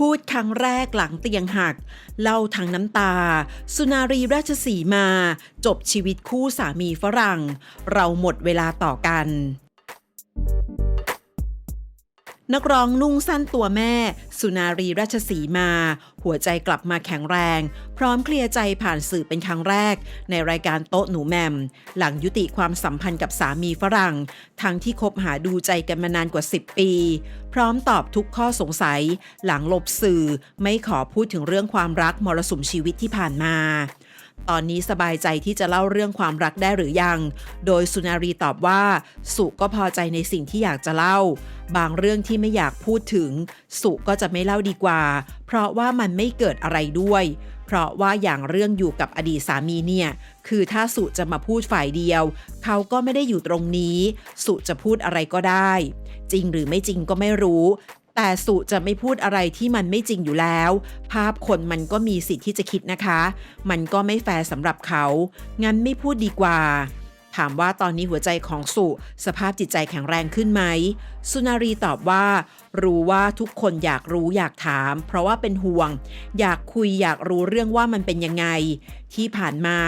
พูดครั้งแรกหลังเตียงหัก เล่าทั้งน้ำตา สุนารีราชสีมา จบชีวิตคู่สามีฝรั่ง เราหมดเวลาต่อกัน นักร้องนุ่งสั้นตัวแม่ สุนารีราชสีมา หัวใจกลับมาแข็งแรง พร้อมเคลียร์ใจผ่านสื่อเป็นครั้งแรก ในรายการโต๊ะหนูแมม หลังยุติความสัมพันธ์กับสามีฝรั่ง ทั้งที่คบหาดูใจกันมานานกว่า 10 ปี พร้อมตอบทุกข้อสงสัย หลังลบสื่อ ไม่ขอพูดถึงเรื่องความรักมรสุมชีวิตที่ผ่านมา ตอนนี้สบายใจที่จะเล่าเรื่องความรักได้หรือยัง โดยสุนารีตอบว่า สุก็พอใจในสิ่งที่อยากจะเล่า บางเรื่องที่ไม่อยากพูดถึง สุก็จะไม่เล่าดีกว่า เพราะว่ามันไม่เกิดอะไรด้วย เพราะว่าอย่างเรื่องอยู่กับอดีตสามีเนี่ย คือถ้าสุจะมาพูดฝ่ายเดียว เขาก็ไม่ได้อยู่ตรงนี้ สุจะพูดอะไรก็ได้ จริงหรือไม่จริงก็ไม่รู้ แต่สุจะไม่พูดอะไรที่มันไม่จริงอยู่แล้ว ภาพคนมันก็มีสิทธิ์ที่จะคิดนะคะ มันก็ไม่แฟร์สำหรับเขา งั้นไม่พูดดีกว่า ถามว่าตอนนี้หัวใจของสุสภาพจิตใจแข็งแรงขึ้นไหม สุนารีตอบว่า รู้ว่าทุกคนอยากรู้อยากถาม เพราะว่าเป็นห่วง อยากคุยอยากรู้เรื่องว่ามันเป็นยังไง ที่ผ่านมา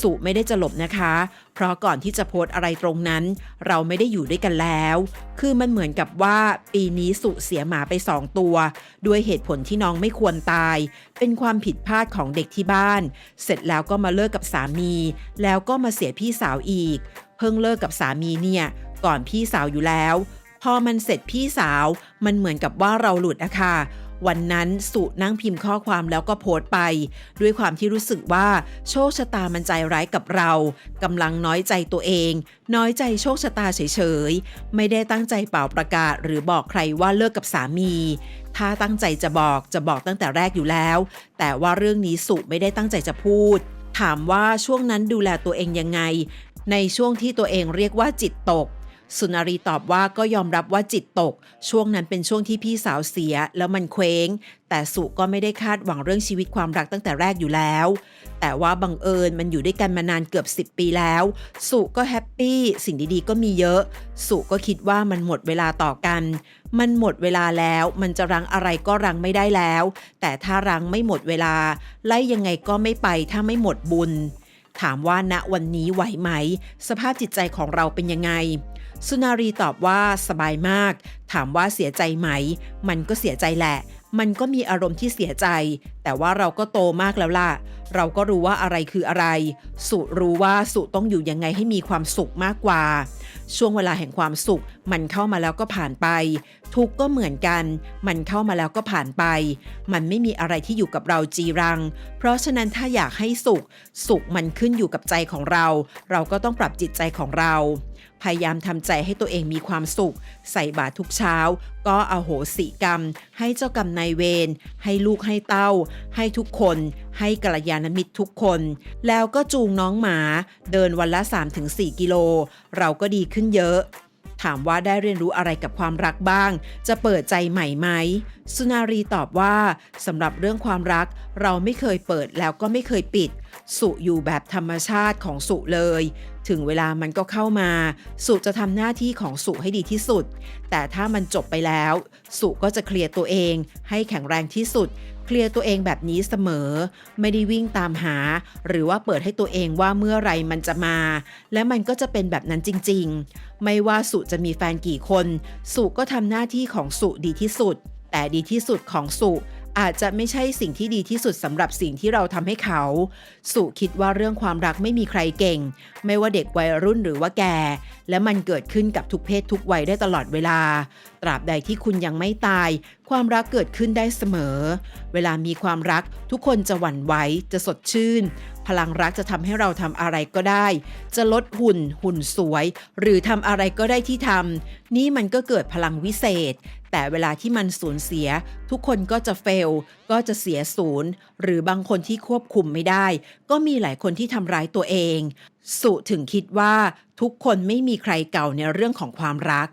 สุไม่ได้จะหลบนะคะ เพราะก่อนที่จะโพสอะไรตรงนั้น เราไม่ได้อยู่ด้วยกันแล้ว คือมันเหมือนกับว่าปีนี้สุเสียหมาไปสองตัว ด้วยเหตุผลที่น้องไม่ควรตาย เป็นความผิดพลาดของเด็กที่บ้าน เสร็จแล้วก็มาเลิกกับสามี แล้วก็มาเสียพี่สาวอีก เพิ่งเลิกกับสามีเนี่ย ก่อนพี่สาวอยู่แล้ว พอมันเสร็จพี่สาว มันเหมือนกับว่าเราหลุดอะค่ะ วันนั้นสุนั่งพิมพ์ข้อความแล้วก็โพสต์ไป ด้วยความที่รู้สึกว่าโชคชะตามันใจร้ายกับเรากำลังน้อยใจตัวเอง น้อยใจโชคชะตาเฉยๆ ไม่ได้ตั้งใจเป่าประกาศ หรือบอกใครว่าเลิกกับสามี ถ้าตั้งใจจะบอกจะบอกตั้งแต่แรกอยู่แล้ว แต่ว่าเรื่องนี้สุไม่ได้ตั้งใจจะพูด ถามว่าช่วงนั้นดูแลตัวเองยังไง ในช่วงที่ตัวเองเรียกว่าจิตตก สุนารีตอบว่าก็ยอมรับว่าจิตตก ช่วงนั้นเป็นช่วงที่พี่สาวเสียแล้วมันเคว้ง แต่สุก็ไม่ได้คาดหวังเรื่องชีวิตความรักตั้งแต่แรกอยู่แล้ว แต่ว่าบังเอิญมันอยู่ด้วยกันมานานเกือบ 10 ปีแล้ว สุก็แฮปปี้สิ่งดีๆ ก็มีเยอะ สุก็คิดว่ามันหมดเวลาต่อกัน มันหมดเวลาแล้ว มันจะรังอะไรก็รังไม่ได้แล้ว แต่ถ้ารังไม่หมดเวลา ไล่ยังไงก็ไม่ไปถ้าไม่หมดบุญ ถามว่าณวันนี้ไหวไหม สภาพจิตใจของเราเป็นยังไง สุนารีตอบว่าสบายมาก ถามว่าเสียใจไหม มันก็เสียใจแหละ มันก็มีอารมณ์ที่เสียใจ แต่ว่าเราก็โตมากแล้วล่ะ เราก็รู้ว่าอะไรคืออะไร สุรู้ว่าสุต้องอยู่ยังไงให้มีความสุขมากกว่า ช่วงเวลาแห่งความสุข มันเข้ามาแล้วก็ผ่านไป ทุกก็เหมือนกัน มันเข้ามาแล้วก็ผ่านไป มันไม่มีอะไรที่อยู่กับเราจีรัง เพราะฉะนั้นถ้าอยากให้สุข สุขมันขึ้นอยู่กับใจของเรา เราก็ต้องปรับจิตใจของเรา พยายามทำใจให้ตัวเองมีความสุข ใส่บาตรทุกเช้า ก็อโหสิกรรม ให้เจ้ากรรมนายเวรให้ลูกให้เต้าให้ทุกคนให้กัลยาณมิตรทุกคน แล้วก็จูงน้องหมา เดินวันละ 3-4 กิโล เราก็ดีขึ้นเยอะ ถามว่าได้เรียนรู้อะไรกับความรักบ้าง จะเปิดใจใหม่ไหม สุนารีตอบว่าสำหรับเรื่องความรัก เราไม่เคยเปิดแล้วก็ไม่เคยปิด สุอยู่แบบธรรมชาติของสุเลย ถึงเวลามันก็เข้ามา สุจะทำหน้าที่ของสุให้ดีที่สุด แต่ถ้ามันจบไปแล้ว สุก็จะเคลียร์ตัวเอง ให้แข็งแรงที่สุด เคลียร์ตัวเองแบบนี้เสมอ ไม่ได้วิ่งตามหา หรือว่าเปิดให้ตัวเองว่าเมื่อไรมันจะมา และมันก็จะเป็นแบบนั้นจริง ๆ ไม่ว่าสุจะมีแฟนกี่คน สุก็ทำหน้าที่ของสุดีที่สุด แต่ดีที่สุดของสุอาจจะไม่ใช่สิ่งที่ดีที่สุดสำหรับสิ่งที่เราทำให้เขา สุคิดว่าเรื่องความรักไม่มีใครเก่ง ไม่ว่าเด็กวัยรุ่นหรือว่าแก่ และมันเกิดขึ้นกับทุกเพศทุกวัยได้ตลอดเวลาตราบใดที่คุณยังไม่ตาย ความรักเกิดขึ้นได้เสมอ เวลามีความรักทุกคนจะหวั่นไหวจะสดชื่น พลังรักจะทำให้เราทำอะไรก็ได้ จะลดหุ่น หุ่นสวย หรือทำอะไรก็ได้ที่ทำนี่มันก็เกิดพลังวิเศษ แต่เวลาที่มันสูญเสีย ทุกคนก็จะเฟล ก็จะเสียศูนย์ หรือบางคนที่ควบคุมไม่ได้ ก็มีหลายคนที่ทำร้ายตัวเอง สุถึงคิดว่าทุกคนไม่มีใครเก่าในเรื่องของความรัก